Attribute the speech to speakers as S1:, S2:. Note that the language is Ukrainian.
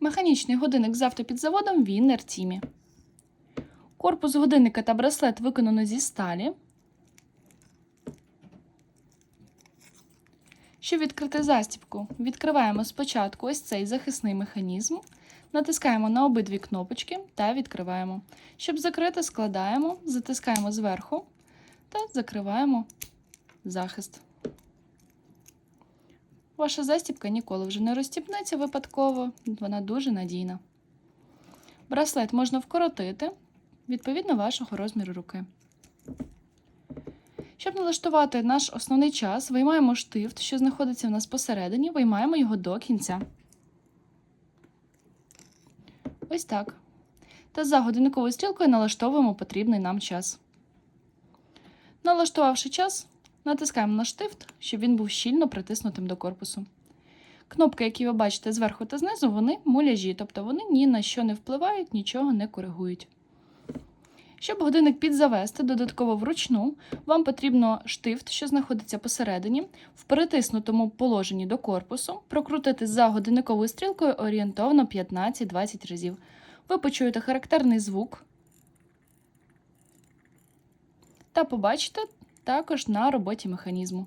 S1: Механічний годинник з автопідзаводом Віннер Тімі. Корпус годинника та браслет виконано зі сталі. Щоб відкрити застібку, відкриваємо спочатку ось цей захисний механізм, натискаємо на обидві кнопочки та відкриваємо. Щоб закрити, складаємо, затискаємо зверху та закриваємо захист. Ваша застібка ніколи вже не розтіпнеться випадково, вона дуже надійна. Браслет можна вкоротити відповідно вашого розміру руки. Щоб налаштувати наш основний час, виймаємо штифт, що знаходиться в нас посередині, виймаємо його до кінця. Ось так. Та за годинниковою стрілкою налаштовуємо потрібний нам час. Налаштувавши час, натискаємо на штифт, щоб він був щільно притиснутим до корпусу. Кнопки, які ви бачите зверху та знизу, вони муляжі, тобто вони ні на що не впливають, нічого не коригують. Щоб годинник підзавести додатково вручну, вам потрібно штифт, що знаходиться посередині, в перетиснутому положенні до корпусу, прокрутити за годинниковою стрілкою орієнтовно 15-20 разів. Ви почуєте характерний звук та побачите також на роботі механізму.